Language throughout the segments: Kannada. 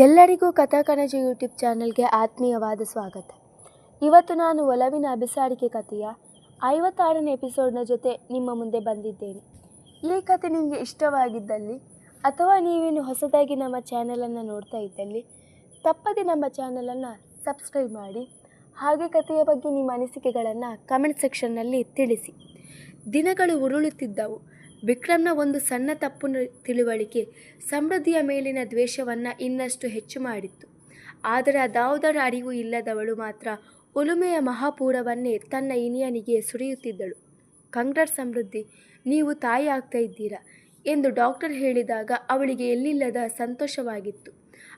ಎಲ್ಲರಿಗೂ ಕಥಾಕನಜ ಯೂಟ್ಯೂಬ್ ಚಾನೆಲ್ಗೆ ಆತ್ಮೀಯವಾದ ಸ್ವಾಗತ. ಇವತ್ತು ನಾನು ಒಲವಿನ ಅಬಿಸಾರಿಕೆ ಕಥೆಯ ಐವತ್ತಾರನೇ ಎಪಿಸೋಡ್ನ ಜೊತೆ ನಿಮ್ಮ ಮುಂದೆ ಬಂದಿದ್ದೇನೆ. ಈ ಕಥೆ ನಿಮಗೆ ಇಷ್ಟವಾಗಿದ್ದಲ್ಲಿ ಅಥವಾ ನೀವೇನು ಹೊಸದಾಗಿ ನಮ್ಮ ಚಾನಲನ್ನು ನೋಡ್ತಾ ಇದ್ದಲ್ಲಿ, ತಪ್ಪದೆ ನಮ್ಮ ಚಾನಲನ್ನು ಸಬ್ಸ್ಕ್ರೈಬ್ ಮಾಡಿ, ಹಾಗೆ ಕಥೆಯ ಬಗ್ಗೆ ನಿಮ್ಮ ಅನಿಸಿಕೆಗಳನ್ನು ಕಮೆಂಟ್ ಸೆಕ್ಷನ್ನಲ್ಲಿ ತಿಳಿಸಿ. ದಿನಗಳು ಉರುಳುತ್ತಿದ್ದವು. ವಿಕ್ರಮ್ನ ಒಂದು ಸಣ್ಣ ತಪ್ಪು ತಿಳುವಳಿಕೆ ಸಮೃದ್ಧಿಯ ಮೇಲಿನ ದ್ವೇಷವನ್ನು ಇನ್ನಷ್ಟು ಹೆಚ್ಚು ಮಾಡಿತ್ತು. ಆದರೆ ಅದಾವುದರ ಅರಿವು ಇಲ್ಲದವಳು ಮಾತ್ರ ಉಲುಮೆಯ ಮಹಾಪೂರವನ್ನೇ ತನ್ನ ಇನಿಯನಿಗೆ ಸುರಿಯುತ್ತಿದ್ದಳು. ಕಂಗ್ರಟ್ ಸಮೃದ್ಧಿ, ನೀವು ತಾಯಿ ಆಗ್ತಾ ಇದ್ದೀರಾ? ಎಂದು ಡಾಕ್ಟರ್ ಹೇಳಿದಾಗ ಅವಳಿಗೆ ಎಲ್ಲಿಲ್ಲದ ಸಂತೋಷವಾಗಿತ್ತು.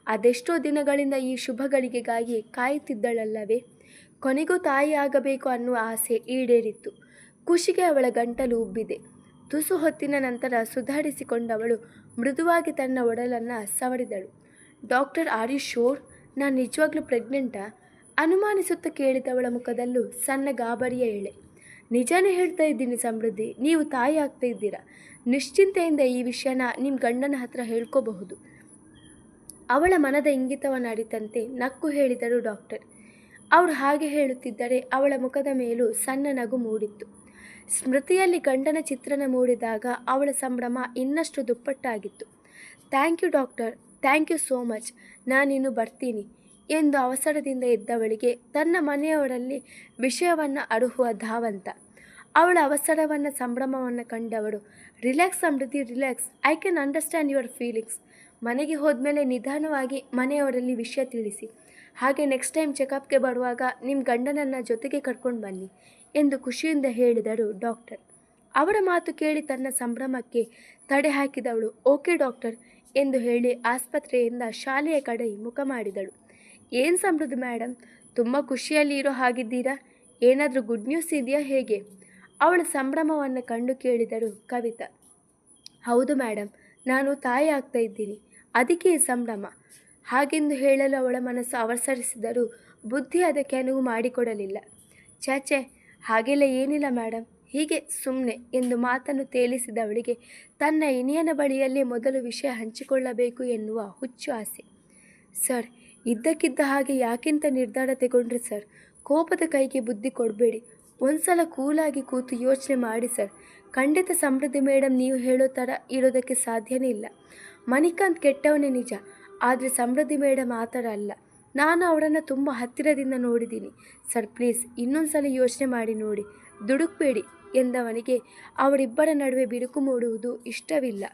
ಅದೆಷ್ಟೋ ದಿನಗಳಿಂದ ಈ ಶುಭಗಳಿಗೆಗಾಗಿ ಕಾಯುತ್ತಿದ್ದಳಲ್ಲವೇ? ಕೊನೆಗೂ ತಾಯಿ ಆಗಬೇಕು ಅನ್ನುವ ಆಸೆ ಈಡೇರಿತ್ತು. ಖುಷಿಗೆ ಅವಳ ಗಂಟಲು ಉಬ್ಬಿದೆ. ತುಸು ಹೊತ್ತಿನ ನಂತರ ಸುಧಾರಿಸಿಕೊಂಡವಳು ಮೃದುವಾಗಿ ತನ್ನ ಒಡಲನ್ನು ಸವರಿದಳು. ಡಾಕ್ಟರ್ ಆರ್ ಶೋರ್, ನಾನು ನಿಜವಾಗ್ಲೂ ಪ್ರೆಗ್ನೆಂಟಾ? ಅನುಮಾನಿಸುತ್ತಾ ಕೇಳಿದವಳ ಮುಖದಲ್ಲೂ ಸಣ್ಣ ಗಾಬರಿಯ ಎಳೆ. ನಿಜಾನೇ ಹೇಳ್ತಾ ಇದ್ದೀನಿ ಸಮೃದ್ಧಿ, ನೀವು ತಾಯಿ ಆಗ್ತಾ ಇದ್ದೀರಾ? ನಿಶ್ಚಿಂತೆಯಿಂದ ಈ ವಿಷಯನ ನಿಮ್ಮ ಗಂಡನ ಹತ್ರ ಹೇಳ್ಕೋಬಹುದು. ಅವಳ ಮನದ ಇಂಗಿತವನ್ನು ಅರಿತಂತೆ ನಕ್ಕು ಹೇಳಿದರು ಡಾಕ್ಟರ್. ಅವರು ಹಾಗೆ ಹೇಳುತ್ತಿದ್ದರೆ ಅವಳ ಮುಖದ ಮೇಲೂ ಸಣ್ಣ ನಗು ಮೂಡಿತ್ತು. ಸ್ಮೃತಿಯಲ್ಲಿ ಗಂಡನ ಚಿತ್ರಣ ಮೂಡಿದಾಗ ಅವಳ ಸಂಭ್ರಮ ಇನ್ನಷ್ಟು ದುಪ್ಪಟ್ಟಾಗಿತ್ತು. Thank you doctor, thank you so much. ನಾನಿನ್ನು ಬರ್ತೀನಿ ಎಂದು ಅವಸರದಿಂದ ಇದ್ದವಳಿಗೆ ತನ್ನ ಮನೆಯವರಲ್ಲಿ ವಿಷಯವನ್ನು ಅಡುಹುವ ಧಾವಂತ. ಅವಳ ಅವಸರವನ್ನು, ಸಂಭ್ರಮವನ್ನು ಕಂಡವಳು. Relax Samriddhi relax. I can understand your feelings. ಮನೆಗೆ ಹೋದ್ಮೇಲೆ ನಿಧಾನವಾಗಿ ಮನೆಯವರಲ್ಲಿ ವಿಷಯ ತಿಳಿಸಿ. ಹಾಗೆ ನೆಕ್ಸ್ಟ್ ಟೈಮ್ ಚೆಕಪ್ಗೆ ಬರುವಾಗ ನಿಮ್ಮ ಗಂಡನನ್ನು ಜೊತೆಗೆ ಕರ್ಕೊಂಡು ಬನ್ನಿ. ಎಂದು ಖುಷಿಯಿಂದ ಹೇಳಿದರು ಡಾಕ್ಟರ್. ಅವರ ಮಾತು ಕೇಳಿ ತನ್ನ ಸಂಭ್ರಮಕ್ಕೆ ತಡೆ ಹಾಕಿದವಳು. ಓಕೆ ಡಾಕ್ಟರ್ ಎಂದು ಹೇಳಿ ಆಸ್ಪತ್ರೆಯಿಂದ ಶಾಲೆಯ ಕಡೆ ಮುಖ ಮಾಡಿದಳು. ಏನು ಸಮೃದ್ಧ ಮೇಡಮ್ ತುಂಬ ಖುಷಿಯಲ್ಲಿ ಇರೋ ಹಾಗಿದ್ದೀರಾ? ಏನಾದರೂ ಗುಡ್ ನ್ಯೂಸ್ ಇದೆಯಾ ಹೇಗೆ? ಅವಳ ಸಂಭ್ರಮವನ್ನು ಕಂಡು ಕೇಳಿದರು ಕವಿತಾ. ಹೌದು ಮೇಡಮ್ ನಾನು ತಾಯಿ ಆಗ್ತಾ ಇದ್ದೀನಿ. ಅದಕ್ಕೆ ಸಂಭ್ರಮ. ಹಾಗೆಂದು ಹೇಳಲು ಅವಳ ಮನಸ್ಸು ಅವಸರಿಸಿದರೂ ಬುದ್ಧಿ ಅದಕ್ಕೆ ಅನುವು ಮಾಡಿಕೊಡಲಿಲ್ಲ. ಚಾಚೆ ಹಾಗೆಲ್ಲ ಏನಿಲ್ಲ ಮೇಡಮ್. ಹೀಗೆ ಸುಮ್ಮನೆ ಎಂದು ಮಾತನ್ನು ತೇಲಿಸಿದವಳಿಗೆ, ತನ್ನ ಇನಿಯನ ಬಳಿಯಲ್ಲೇ ಮೊದಲು ವಿಷಯ ಹಂಚಿಕೊಳ್ಳಬೇಕು ಎನ್ನುವ ಹುಚ್ಚು ಆಸೆ. ಸರ್, ಇದ್ದಕ್ಕಿದ್ದ ಹಾಗೆ ಯಾಕಿಂತ ನಿರ್ಧಾರ ತಗೊಂಡ್ರಿ ಸರ್? ಕೋಪದ ಕೈಗೆ ಬುದ್ಧಿ ಕೊಡಬೇಡಿ. ಒಂದ್ಸಲ ಕೂಲಾಗಿ ಕೂತು ಯೋಚನೆ ಮಾಡಿ ಸರ್. ಖಂಡಿತ ಸಮೃದ್ಧಿ ಮೇಡಮ್, ನೀವು ಹೇಳೋ ಥರ ಇರೋದಕ್ಕೆ ಸಾಧ್ಯನೇ ಇಲ್ಲ. ಮಣಿಕಾಂತ್ ಕೆಟ್ಟವನೇ ನಿಜ. ಆದರೆ ಸಮೃದ್ಧಿ ಮೇಡಮ್ ಆ ಥರ ಅಲ್ಲ. ನಾನು ಅವಳನ್ನು ತುಂಬ ಹತ್ತಿರದಿಂದ ನೋಡಿದ್ದೀನಿ. ಸರ್, ಪ್ಲೀಸ್, ಇನ್ನೊಂದ್ಸಲ ಯೋಚನೆ ಮಾಡಿ ನೋಡಿ. ದುಡುಕ್ಬೇಡಿ ಎಂದವನಿಗೆ ಅವರಿಬ್ಬರ ನಡುವೆ ಬಿಡುಕು ಮೂಡುವುದು ಇಷ್ಟವಿಲ್ಲ.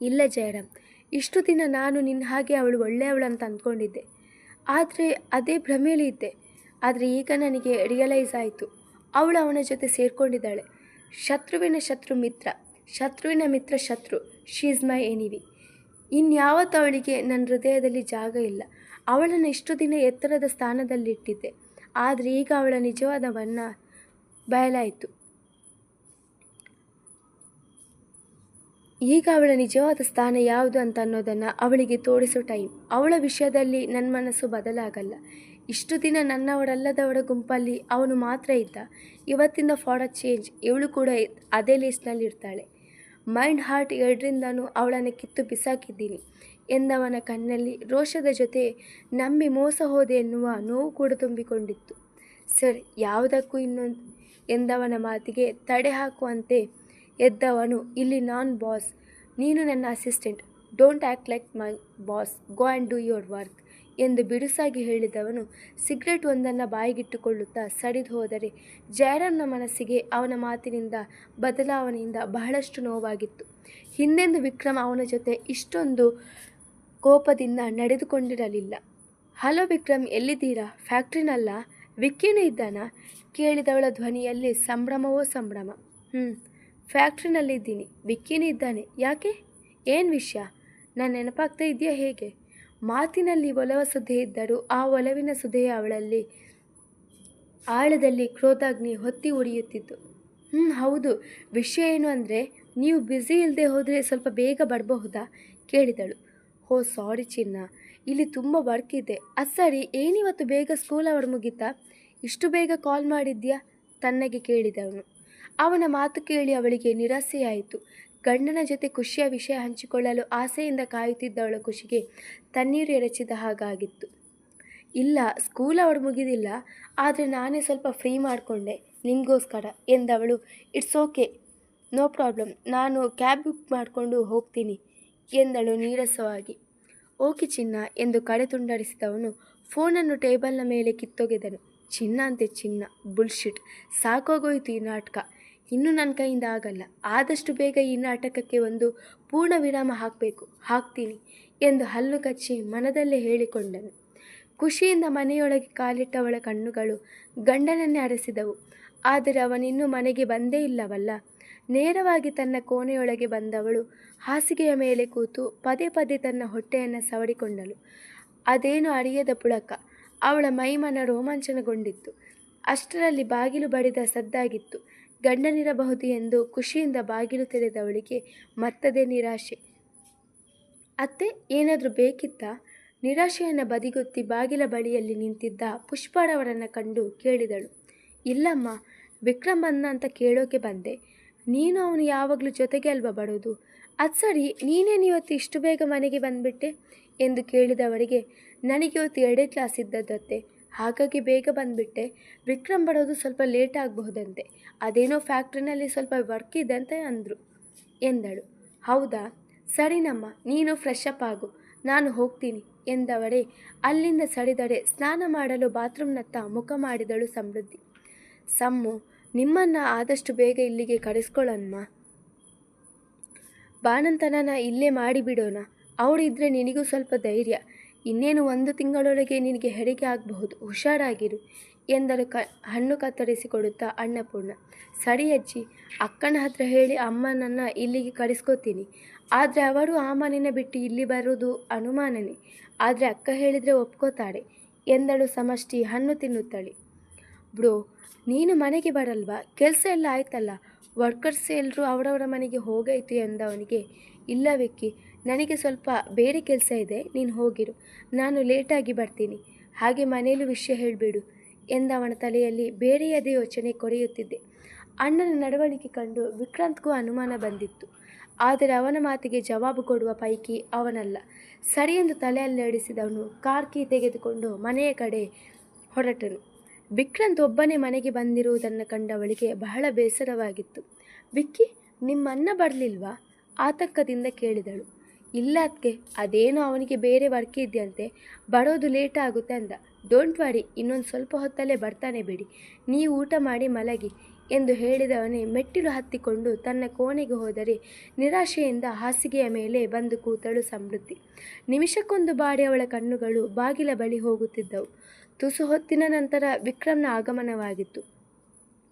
ಇಲ್ಲ ಜಯರಾಮ್, ಇಷ್ಟು ದಿನ ನಾನು ನಿನ್ನ ಹಾಗೆ ಅವಳು ಒಳ್ಳೆಯವಳು ಅಂತ ಅಂದ್ಕೊಂಡಿದ್ದೆ. ಆದರೆ ಅದೇ ಭ್ರಮೆಯಲ್ಲಿ ಇದ್ದೆ. ಆದರೆ ಈಗ ನನಗೆ ರಿಯಲೈಸ್ ಆಯಿತು. ಅವಳು ಅವನ ಜೊತೆ ಸೇರಿಕೊಂಡಿದ್ದಾಳೆ. ಶತ್ರುವಿನ ಶತ್ರು ಮಿತ್ರ, ಶತ್ರುವಿನ ಮಿತ್ರ ಶತ್ರು ಶೀಸ್ ಮೈ ಎನಿವಿ ಇನ್ಯಾವತ್ತು ಅವಳಿಗೆ ನನ್ನ ಹೃದಯದಲ್ಲಿ ಜಾಗ ಇಲ್ಲ. ಅವಳನ್ನು ಇಷ್ಟು ದಿನ ಎತ್ತರದ ಸ್ಥಾನದಲ್ಲಿಟ್ಟಿದ್ದೆ. ಆದರೆ ಈಗ ಅವಳ ನಿಜವಾದ ಬಣ್ಣ ಬಯಲಾಯಿತು. ಈಗ ಅವಳ ನಿಜವಾದ ಸ್ಥಾನ ಯಾವುದು ಅಂತ ಅನ್ನೋದನ್ನು ಅವಳಿಗೆ ತೋರಿಸೋ ಟೈಮ್. ಅವಳ ವಿಷಯದಲ್ಲಿ ನನ್ನ ಮನಸ್ಸು ಬದಲಾಗಲ್ಲ. ಇಷ್ಟು ದಿನ ನನ್ನವಳಲ್ಲದವಳ ಗುಂಪಲ್ಲಿ ಅವನು ಮಾತ್ರ ಇದ್ದ. ಇವತ್ತಿಂದ ಫಾರ್ ಅ ಚೇಂಜ್. ಇವಳು ಕೂಡ ಅದೇ ಲಿಸ್ಟ್ನಲ್ಲಿ ಇರ್ತಾಳೆ ಮೈಂಡ್ ಹಾರ್ಟ್ ಎರಡರಿಂದನೂ ಅವಳನ್ನು ಕಿತ್ತು ಬಿಸಾಕಿದ್ದೀನಿ ಎಂದವನ ಕಣ್ಣಲ್ಲಿ ರೋಷದ ಜೊತೆ ನಂಬಿ ಮೋಸ ಹೋದೆ ಎನ್ನುವ ನೋವು ಕೂಡ ತುಂಬಿಕೊಂಡಿತ್ತು. ಸರ್, ಯಾವುದಕ್ಕೂ ಇನ್ನೊಂದು ಎಂದವನ ಮಾತಿಗೆ ತಡೆ ಹಾಕುವಂತೆ ಎದ್ದವನು, ಇಲ್ಲಿ ನಾನ್ ಬಾಸ್, ನೀನು ನನ್ನ assistant. Don't act like my boss go and do your work ಎಂದು ಬಿಡುಸಾಗಿ ಹೇಳಿದವನು ಸಿಗರೆಟ್ ಒಂದನ್ನು ಬಾಯಿಗಿಟ್ಟುಕೊಳ್ಳುತ್ತಾ ಸಡಿದು ಹೋದರೆ ಜಯರಾಮ್ನ ಮನಸ್ಸಿಗೆ ಅವನ ಮಾತಿನಿಂದ, ಬದಲಾವಣೆಯಿಂದ ಬಹಳಷ್ಟು ನೋವಾಗಿತ್ತು. ಹಿಂದೆಂದು ವಿಕ್ರಮ್ ಅವನ ಜೊತೆ ಇಷ್ಟೊಂದು ಕೋಪದಿಂದ ನಡೆದುಕೊಂಡಿರಲಿಲ್ಲ. ಹಲೋ ವಿಕ್ರಮ್, ಎಲ್ಲಿದ್ದೀರಾ? ಫ್ಯಾಕ್ಟ್ರಿನಲ್ಲ? ವಿಕ್ಕಿನ ಇದ್ದಾನಾ? ಕೇಳಿದವಳ ಧ್ವನಿಯಲ್ಲಿ ಸಂಭ್ರಮವೋ ಸಂಭ್ರಮ. ಹ್ಞೂ ಫ್ಯಾಕ್ಟ್ರಿನಲ್ಲಿದ್ದೀನಿ. ವಿಕ್ಕಿನ ಇದ್ದಾನೆ. ಯಾಕೆ? ಏನು ವಿಷಯ? ನಾನು ನೆನಪಾಗ್ತಾ ಇದೆಯಾ ಹೇಗೆ? ಮಾತಿನಲ್ಲಿ ಒಲವ ಸುದ್ದಿ ಇದ್ದರೂ ಆ ಒಲವಿನ ಸುದೆಯ ಅವಳಲ್ಲಿ, ಆಳದಲ್ಲಿ ಕ್ರೋಧಾಗ್ನಿ ಹೊತ್ತಿ ಉರಿಯುತ್ತಿತ್ತು. ಹ್ಞೂ ಹೌದು. ವಿಷಯ ಏನು ಅಂದರೆ, ನೀವು ಬ್ಯುಸಿ ಇಲ್ಲದೆ ಹೋದರೆ ಸ್ವಲ್ಪ ಬೇಗ ಬರಬಹುದಾ? ಕೇಳಿದಳು. ಹೋ ಸಾರಿ ಚಿನ್ನ. ಇಲ್ಲಿ ತುಂಬ ವರ್ಕ್ ಇದೆ. ಅದು ಸರಿ, ಏನಿವತ್ತು ಬೇಗ ಸ್ಕೂಲ್ ಅವರ್ ಮುಗೀತಾ? ಇಷ್ಟು ಬೇಗ ಕಾಲ್ ಮಾಡಿದ್ಯಾ? ತನ್ನಗೆ ಕೇಳಿದವನು. ಅವನ ಮಾತು ಕೇಳಿ ಅವಳಿಗೆ ನಿರಾಸೆಯಾಯಿತು. ಗಂಡನ ಜೊತೆ ಖುಷಿಯ ವಿಷಯ ಹಂಚಿಕೊಳ್ಳಲು ಆಸೆಯಿಂದ ಕಾಯುತ್ತಿದ್ದವಳ ಖುಷಿಗೆ ತಣ್ಣೀರು ಎರಚಿದ ಹಾಗಾಗಿತ್ತು. ಇಲ್ಲ ಸ್ಕೂಲ್ ಅವಳು ಮುಗಿದಿಲ್ಲ, ಆದರೆ ನಾನೇ ಸ್ವಲ್ಪ ಫ್ರೀ ಮಾಡಿಕೊಂಡೆ ನಿಮಗೋಸ್ಕರ ಎಂದವಳು ಇಟ್ಸ್ ಓಕೆ ನೋ ಪ್ರಾಬ್ಲಮ್ ನಾನು ಕ್ಯಾಬ್ ಬುಕ್ ಮಾಡಿಕೊಂಡು ಹೋಗ್ತೀನಿ, ಎಂದಳು ನೀರಸವಾಗಿ. ಓಕೆ ಚಿನ್ನ, ಎಂದು ಕಡೆ ತುಂಡರಿಸಿದವನು ಫೋನನ್ನು ಟೇಬಲ್ನ ಮೇಲೆ ಕಿತ್ತೊಗೆದನು. ಚಿನ್ನ ಅಂತೆ ಚಿನ್ನ ಬುಲ್ಶಿಟ್ ಸಾಕೋಗೋಯ್ತು ಈ ನಾಟಕ. ಇನ್ನು ನನ್ನ ಕೈಯಿಂದ ಆಗಲ್ಲ. ಆದಷ್ಟು ಬೇಗ ಈ ನಾಟಕಕ್ಕೆ ಒಂದು ಪೂರ್ಣ ವಿರಾಮ ಹಾಕಬೇಕು. ಹಾಕ್ತೀನಿ ಎಂದು ಹಲ್ಲು ಕಚ್ಚಿ ಮನದಲ್ಲೇ ಹೇಳಿಕೊಂಡನು. ಖುಷಿಯಿಂದ ಮನೆಯೊಳಗೆ ಕಾಲಿಟ್ಟವಳ ಕಣ್ಣುಗಳು ಗಂಡನನ್ನೇ ಅರಸಿದವು. ಆದರೆ ಅವನಿನ್ನೂ ಮನೆಗೆ ಬಂದೇ ಇಲ್ಲವಲ್ಲ. ನೇರವಾಗಿ ತನ್ನ ಕೋಣೆಯೊಳಗೆ ಬಂದವಳು ಹಾಸಿಗೆಯ ಮೇಲೆ ಕೂತು ಪದೇ ಪದೇ ತನ್ನ ಹೊಟ್ಟೆಯನ್ನು ಸವಡಿಕೊಂಡಳು. ಅದೇನು ಅರಿಯದ ಪುಳಕ. ಅವಳ ಮೈಮನ ರೋಮಾಂಚನಗೊಂಡಿತ್ತು. ಅಷ್ಟರಲ್ಲಿ ಬಾಗಿಲು ಬಡಿದ ಸದ್ದಾಗಿತ್ತು. ಗಂಡನಿರಬಹುದು ಎಂದು ಖುಷಿಯಿಂದ ಬಾಗಿಲು ತೆರೆದವಳಿಗೆ ಮತ್ತದೇ ನಿರಾಶೆ. ಅತ್ತೆ, ಏನಾದರೂ ಬೇಕಿತ್ತಾ? ನಿರಾಶೆಯನ್ನು ಬದಿಗೊತ್ತಿ ಬಾಗಿಲ ಬಳಿಯಲ್ಲಿ ನಿಂತಿದ್ದ ಪುಷ್ಪರವರನ್ನು ಕಂಡು ಕೇಳಿದಳು. ಇಲ್ಲಮ್ಮ ವಿಕ್ರಮ್ ಬಂದ ಅಂತ ಕೇಳೋಕೆ ಬಂದೆ. ನೀನು ಅವನು ಯಾವಾಗಲೂ ಜೊತೆಗೆ ಅಲ್ವಾ ಬರೋದು? ಅದು ಸರಿ ನೀನೇನು ಇವತ್ತು ಇಷ್ಟು ಬೇಗ ಮನೆಗೆ ಬಂದುಬಿಟ್ಟೆ? ಎಂದು ಕೇಳಿದವರಿಗೆ ನನಗೆ ಇವತ್ತು ಎರಡೇ ಕ್ಲಾಸ್ ಇದ್ದದ್ದತ್ತೆ. ಹಾಗಾಗಿ ಬೇಗ ಬಂದುಬಿಟ್ಟೆ. ವಿಕ್ರಮ್ ಬರೋದು ಸ್ವಲ್ಪ ಲೇಟ್ ಆಗಬಹುದಂತೆ. ಅದೇನೋ ಫ್ಯಾಕ್ಟ್ರಿನಲ್ಲಿ ಸ್ವಲ್ಪ ವರ್ಕ್ ಇದೆ ಅಂತ ಅಂದರು. ಎಂದಳು. ಹೌದಾ? ಸರಿನಮ್ಮ, ನೀನು ಫ್ರೆಶ್ ಅಪ್ ಆಗು. ನಾನು ಹೋಗ್ತೀನಿ ಎಂದವರೇ ಅಲ್ಲಿಂದ ಸಡಿದಡೆ ಸ್ನಾನ ಮಾಡಲು ಬಾತ್ರೂಮ್ನತ್ತ ಮುಖ ಮಾಡಿದಳು ಸಮೃದ್ಧಿ. ಸಮ್ಮು, ನಿಮ್ಮನ್ನು ಆದಷ್ಟು ಬೇಗ ಇಲ್ಲಿಗೆ ಕರೆಸ್ಕೊಳ್ಳಮ್ಮ ಬಾಣಂತನನ ಇಲ್ಲೇ ಮಾಡಿಬಿಡೋಣ. ಅವಳಿದ್ರೆ ನಿನಗೂ ಸ್ವಲ್ಪ ಧೈರ್ಯ. ಇನ್ನೇನು ಒಂದು ತಿಂಗಳೊಳಗೆ ನಿನಗೆ ಹೆರಿಗೆ ಆಗಬಹುದು, ಹುಷಾರಾಗಿರು ಎಂದರು ಕ, ಹಣ್ಣು ಕತ್ತರಿಸಿಕೊಡುತ್ತಾ ಅನ್ನಪೂರ್ಣ. ಸರಿ ಅಜ್ಜಿ, ಅಕ್ಕನ ಹತ್ರ ಹೇಳಿ ಅಮ್ಮನನ್ನು ಇಲ್ಲಿಗೆ ಕರೆಸ್ಕೋತೀನಿ ಆದರೆ ಅವರು ಆ ಮನೆನ ಬಿಟ್ಟು ಇಲ್ಲಿ ಬರೋದು ಅನುಮಾನನೇ. ಆದರೆ ಅಕ್ಕ ಹೇಳಿದರೆ ಒಪ್ಕೋತಾಳೆ ಎಂದಳು ಸಮಷ್ಟಿ ಹಣ್ಣು ತಿನ್ನುತ್ತಾಳೆ. ಬ್ರೋ, ನೀನು ಮನೆಗೆ ಬರಲ್ವಾ? ಕೆಲಸ ಎಲ್ಲ ಆಯ್ತಲ್ಲ? ವರ್ಕರ್ಸ್ ಎಲ್ಲರೂ ಅವರವರ ಮನೆಗೆ ಹೋಗೈತಿ ಎಂದವನಿಗೆ, ಇಲ್ಲ ವಿಕ್ಕಿ ನನಗೆ ಸ್ವಲ್ಪ ಬೇರೆ ಕೆಲಸ ಇದೆ, ನೀನು ಹೋಗಿರು. ನಾನು ಲೇಟಾಗಿ ಬರ್ತೀನಿ. ಹಾಗೆ ಮನೆಯಲ್ಲೂ ವಿಷಯ ಹೇಳಿಬಿಡು ಎಂದವನ ತಲೆಯಲ್ಲಿ ಬೇರೆಯದೇ ಯೋಚನೆ ಕೊರೆಯುತ್ತಿದ್ದೆ. ಅಣ್ಣನ ನಡವಳಿಕೆ ಕಂಡು ವಿಕ್ರಾಂತ್ಗೂ ಅನುಮಾನ ಬಂದಿತ್ತು. ಆದರೆ ಅವನ ಮಾತಿಗೆ ಜವಾಬು ಕೊಡುವ ಪೈಕಿ ಅವನಲ್ಲ. ಸರಿಯೆಂದು ತಲೆಯಲ್ಲಡಿಸಿದವನು ಕಾರ್ ಕೀ ತೆಗೆದುಕೊಂಡು ಮನೆಯ ಕಡೆ ಹೊರಟನು. ವಿಕ್ರಾಂತ್ ಒಬ್ಬನೇ ಮನೆಗೆ ಬಂದಿರುವುದನ್ನು ಕಂಡವಳಿಗೆ ಬಹಳ ಬೇಸರವಾಗಿತ್ತು. ವಿಕ್ಕಿ, ನಿಮ್ಮನ್ನ ಬರಲಿಲ್ವಾ? ಆತಂಕದಿಂದ ಕೇಳಿದಳು. ಇಲ್ಲ ಅದಕ್ಕೆ ಅದೇನೋ ಅವನಿಗೆ ಬೇರೆ ವರ್ಕ್ ಇದೆಯಂತೆ, ಬರೋದು ಲೇಟ್ ಆಗುತ್ತೆ ಅಂದ. ಡೋಂಟ್ ವರಿ ಇನ್ನೊಂದು ಸ್ವಲ್ಪ ಹೊತ್ತಲ್ಲೇ ಬರ್ತಾನೆ ಬಿಡಿ. ನೀವು ಊಟ ಮಾಡಿ ಮಲಗಿ ಎಂದು ಹೇಳಿದವನೇ ಮೆಟ್ಟಿಲು ಹತ್ತಿಕೊಂಡು ತನ್ನ ಕೋಣೆಗೆ ಹೋದರೆ ನಿರಾಶೆಯಿಂದ ಹಾಸಿಗೆಯ ಮೇಲೆ ಬಂದು ಕೂತಳು ಸಮೃದ್ಧಿ. ನಿಮಿಷಕ್ಕೊಂದು ಬಾರಿ ಅವಳ ಕಣ್ಣುಗಳು ಬಾಗಿಲ ಬಳಿ ಹೋಗುತ್ತಿದ್ದವು. ತುಸು ಹೊತ್ತಿನ ನಂತರ ವಿಕ್ರಮ್ನ ಆಗಮನವಾಗಿತ್ತು.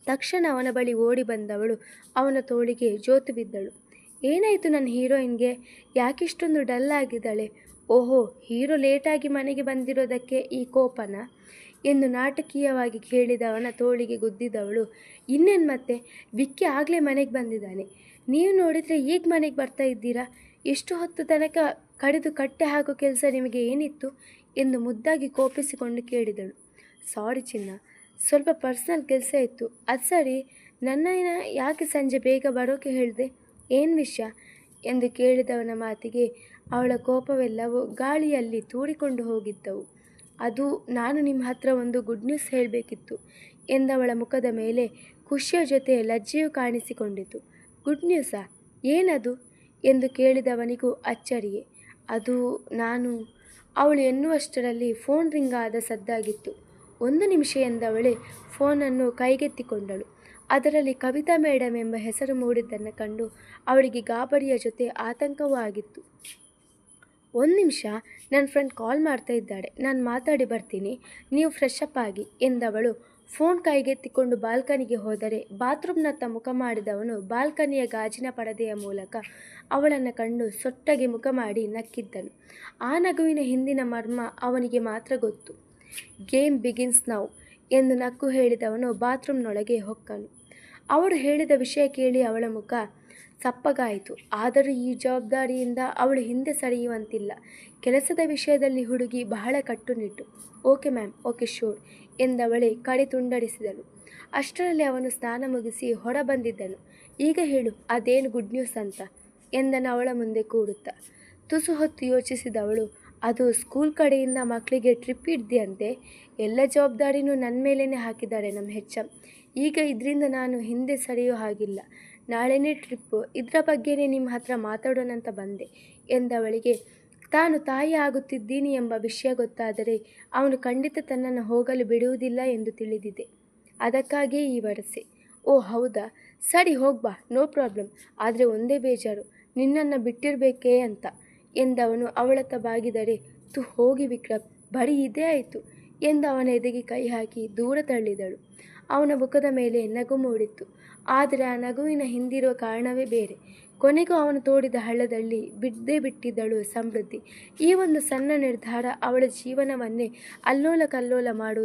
ತಕ್ಷಣ ಅವನ ಬಳಿ ಓಡಿ ಬಂದವಳು ಅವನ ತೋಳಿಗೆ ಜೋತು ಬಿದ್ದಳು. ಏನಾಯಿತು ನನ್ನ ಹೀರೋಯಿನ್ಗೆ? ಯಾಕಿಷ್ಟೊಂದು ಡಲ್ ಆಗಿದ್ದಾಳೆ? ಓಹೋ, ಹೀರೋ ಲೇಟಾಗಿ ಮನೆಗೆ ಬಂದಿರೋದಕ್ಕೆ ಈ ಕೋಪನ? ಎಂದು ನಾಟಕೀಯವಾಗಿ ಕೇಳಿದವನ ತೋಳಿಗೆ ಗುದ್ದಿದವಳು. ಇನ್ನೇನು ಮತ್ತೆ? ವಿಕ್ಕಿ ಆಗಲೇ ಮನೆಗೆ ಬಂದಿದ್ದಾನೆ. ನೀವು ನೋಡಿದರೆ ಈಗ ಮನೆಗೆ ಬರ್ತಾ ಇದ್ದೀರಾ? ಎಷ್ಟು ಹೊತ್ತು ತನಕ ಕಡಿದು ಕಟ್ಟೆ ಹಾಕೋ ಕೆಲಸ ನಿಮಗೆ ಏನಿತ್ತು? ಎಂದು ಮುದ್ದಾಗಿ ಕೋಪಿಸಿಕೊಂಡು ಕೇಳಿದಳು. ಸಾರಿ ಚಿನ್ನ, ಸ್ವಲ್ಪ ಪರ್ಸ್ನಲ್ ಕೆಲಸ ಇತ್ತು. ಅದು ಸರಿ, ನನ್ನ ಯಾಕೆ ಸಂಜೆ ಬೇಗ ಬರೋಕೆ ಹೇಳಿದೆ? ಏನು ವಿಷಯ? ಎಂದು ಕೇಳಿದವನ ಮಾತಿಗೆ ಅವಳ ಕೋಪವೆಲ್ಲವೂ ಗಾಳಿಯಲ್ಲಿ ತೂರಿಕೊಂಡು ಹೋಗಿದ್ದವು. ಅದು ನಾನು ನಿಮ್ಮ ಹತ್ರ ಒಂದು ಗುಡ್ ನ್ಯೂಸ್ ಹೇಳಬೇಕಿತ್ತು ಎಂದವಳ ಮುಖದ ಮೇಲೆ ಖುಷಿಯ ಜೊತೆ ಲಜ್ಜೆಯು ಕಾಣಿಸಿಕೊಂಡಿತು. ಗುಡ್ ನ್ಯೂಸಾ ಏನದು? ಎಂದು ಕೇಳಿದವನಿಗೂ ಅಚ್ಚರಿಯೇ. ಅದು ನಾನು, ಅವಳು ಎನ್ನುವಷ್ಟರಲ್ಲಿ ಫೋನ್ ರಿಂಗ್ ಆದ ಸದ್ದಾಗಿತ್ತು. ಒಂದು ನಿಮಿಷ ಎಂದವಳೆ ಫೋನನ್ನು ಕೈಗೆತ್ತಿಕೊಂಡಳು. ಅದರಲ್ಲಿ ಕವಿತಾ ಮೇಡಮ್ ಎಂಬ ಹೆಸರು ಮೂಡಿದ್ದನ್ನು ಕಂಡು ಅವಳಿಗೆ ಗಾಬರಿಯ ಜೊತೆ ಆತಂಕವೂ ಆಗಿತ್ತು. ಒಂದು ನಿಮಿಷ ನನ್ನ ಫ್ರೆಂಡ್ ಕಾಲ್ ಮಾಡ್ತಾ ಇದ್ದಾಳೆ. ನಾನು ಮಾತಾಡಿ ಬರ್ತೀನಿ. ನೀವು ಫ್ರೆಶ್ ಆಗಿ, ಎಂದವಳು. ಫೋನ್ ಕೈಗೆತ್ತಿಕೊಂಡು ಬಾಲ್ಕನಿಗೆ ಹೋದರೆ ಬಾತ್ರೂಮ್ನತ್ತ ಮುಖ ಮಾಡಿದವನು ಬಾಲ್ಕನಿಯ ಗಾಜಿನ ಪಡದೆಯ ಮೂಲಕ ಅವಳನ್ನು ಕಂಡು ಸೊಟ್ಟಗೆ ಮುಖ ಮಾಡಿ ನಕ್ಕಿದ್ದನು. ಆ ನಗುವಿನ ಹಿಂದಿನ ಮರ್ಮ ಅವನಿಗೆ ಮಾತ್ರ ಗೊತ್ತು. ಗೇಮ್ ಬಿಗಿನ್ಸ್ ನೌ ಎಂದು ನಕ್ಕು ಹೇಳಿದವನು ಬಾತ್ರೂಮ್ನೊಳಗೆ ಹೊಕ್ಕನು. ಅವಳು ಹೇಳಿದ ವಿಷಯ ಕೇಳಿ ಅವಳ ಮುಖ ಸಪ್ಪಗಾಯಿತು. ಆದರೂ ಈ ಜವಾಬ್ದಾರಿಯಿಂದ ಅವಳು ಹಿಂದೆ ಸರಿಯುವಂತಿಲ್ಲ. ಕೆಲಸದ ವಿಷಯದಲ್ಲಿ ಹುಡುಗಿ ಬಹಳ ಕಟ್ಟುನಿಟ್ಟು. ಓಕೆ ಮ್ಯಾಮ್, ಓಕೆ ಶೂರ್ ಎಂದವಳೆ ಕಡೆ ತುಂಡರಿಸಿದಳು. ಅಷ್ಟರಲ್ಲಿ ಅವನು ಸ್ನಾನ ಮುಗಿಸಿ ಹೊರ ಬಂದಿದ್ದನು ಈಗ ಹೇಳು, ಅದೇನು ಗುಡ್ ನ್ಯೂಸ್ ಅಂತ? ಎಂದನು ಅವಳ ಮುಂದೆ ಕೂಡುತ್ತಾ. ತುಸು ಹೊತ್ತು ಯೋಚಿಸಿದವಳು ಅದು ಸ್ಕೂಲ್ ಕಡೆಯಿಂದ ಮಕ್ಕಳಿಗೆ ಟ್ರಿಪ್ ಇಡ್ದಿಯಂತೆ, ಎಲ್ಲ ಜವಾಬ್ದಾರಿನೂ ನನ್ನ ಮೇಲೇ ಹಾಕಿದ್ದಾರೆ ನಮ್ಮ ಹೆಚ್ ಎಂ ಈಗ ಇದರಿಂದ ನಾನು ಹಿಂದೆ ಸರಿಯೋ ಹಾಗಿಲ್ಲ. ನಾಳೆನೇ ಟ್ರಿಪ್ಪು ಇದರ ಬಗ್ಗೆನೇ ನಿಮ್ಮ ಹತ್ರ ಮಾತಾಡೋಣಂತ ಬಂದೆ, ಎಂದವಳಿಗೆ, ತಾನು ತಾಯಿ ಆಗುತ್ತಿದ್ದೀನಿ ಎಂಬ ವಿಷಯ ಗೊತ್ತಾದರೆ ಅವನು ಖಂಡಿತ ತನ್ನನ್ನು ಹೋಗಲು ಬಿಡುವುದಿಲ್ಲ ಎಂದು ತಿಳಿದಿದೆ. ಅದಕ್ಕಾಗಿಯೇ ಈ ವರಸೆ. ಓ, ಹೌದಾ? ಸರಿ, ಹೋಗ್ಬಾ, ನೋ ಪ್ರಾಬ್ಲಮ್. ಆದರೆ ಒಂದೇ ಬೇಜಾರು. ನಿನ್ನನ್ನು ಬಿಟ್ಟಿರಬೇಕೇ? ಅಂತ. ಎಂದವನು ಅವಳತ್ತ ಬಾಗಿದರೆ ತು ಹೋಗಿ ವಿಕ್ರಮ್, ಬರೀ ಇದೇ ಆಯಿತು ಎಂದವನ ಎದೆಗೆ ಕೈ ಹಾಕಿ ದೂರ ತಳ್ಳಿದಳು. ಅವನ ಮುಖದ ಮೇಲೆ ನಗು ಮೂಡಿತ್ತು. ಆದರೆ ಆ ನಗುವಿನ ಹಿಂದಿರುವ ಕಾರಣವೇ ಬೇರೆ. ಕೊನೆಗೂ ಅವನು ತೋಡಿದ ಹಳ್ಳದಲ್ಲಿ ಬಿದ್ದೇ ಬಿಟ್ಟಿದ್ದಳು ಸಮೃದ್ಧಿ. ಈ ಒಂದು ಸಣ್ಣ ನಿರ್ಧಾರ ಅವಳ ಜೀವನವನ್ನೇ ಅಲ್ಲೋಲ ಕಲ್ಲೋಲ ಮಾಡುವುದು.